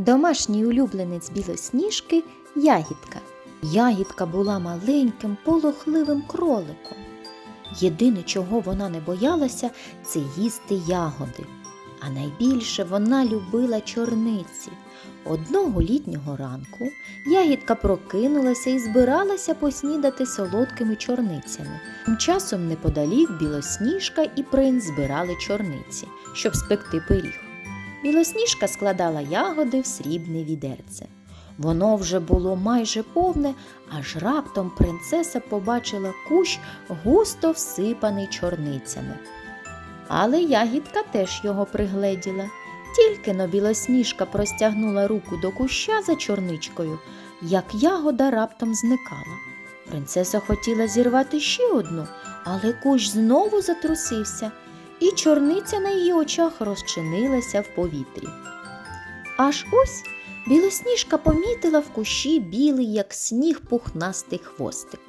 домашній улюбленець білосніжки ягідка. Ягідка була маленьким полохливим кроликом. Єдине, чого вона не боялася, це їсти ягоди. А найбільше вона любила чорниці. Одного літнього ранку ягідка прокинулася і збиралася поснідати солодкими чорницями. Тим часом неподалік білосніжка і принц збирали чорниці, щоб спекти пиріг. Білосніжка складала ягоди в срібне відерце. Воно вже було майже повне, аж раптом принцеса побачила кущ густо всипаний чорницями. Але ягідка теж його пригледіла. Тільки но білосніжка простягнула руку до куща за чорничкою, як ягода раптом зникала. Принцеса хотіла зірвати ще одну, але кущ знову затрусився, і чорниця на її очах розчинилася в повітрі. Аж ось білосніжка помітила в кущі білий, як сніг, пухнастий хвостик.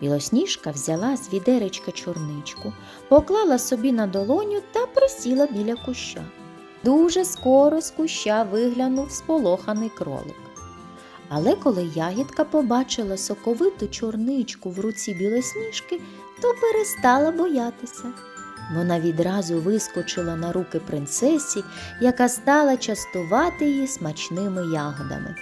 Білосніжка взяла з відеречка чорничку, поклала собі на долоню та присіла біля куща. Дуже скоро з куща виглянув сполоханий кролик. Але коли ягідка побачила соковиту чорничку в руці білосніжки, то перестала боятися. Вона відразу вискочила на руки принцесі, яка стала частувати її смачними ягодами.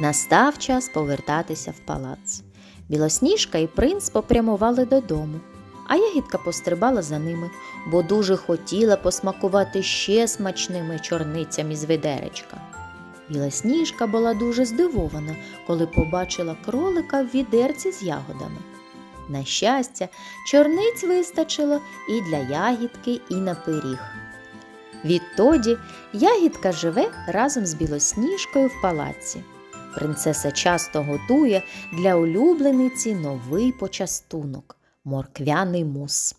Настав час повертатися в палац. Білосніжка і принц попрямували додому, а ягідка пострибала за ними, бо дуже хотіла посмакувати ще смачними чорницями з ведеречка. Білосніжка була дуже здивована, коли побачила кролика в відерці з ягодами. На щастя, чорниць вистачило і для ягідки, і на пиріг. Відтоді ягідка живе разом з білосніжкою в палаці. Принцеса часто готує для улюблениці новий почастунок морквяний мус.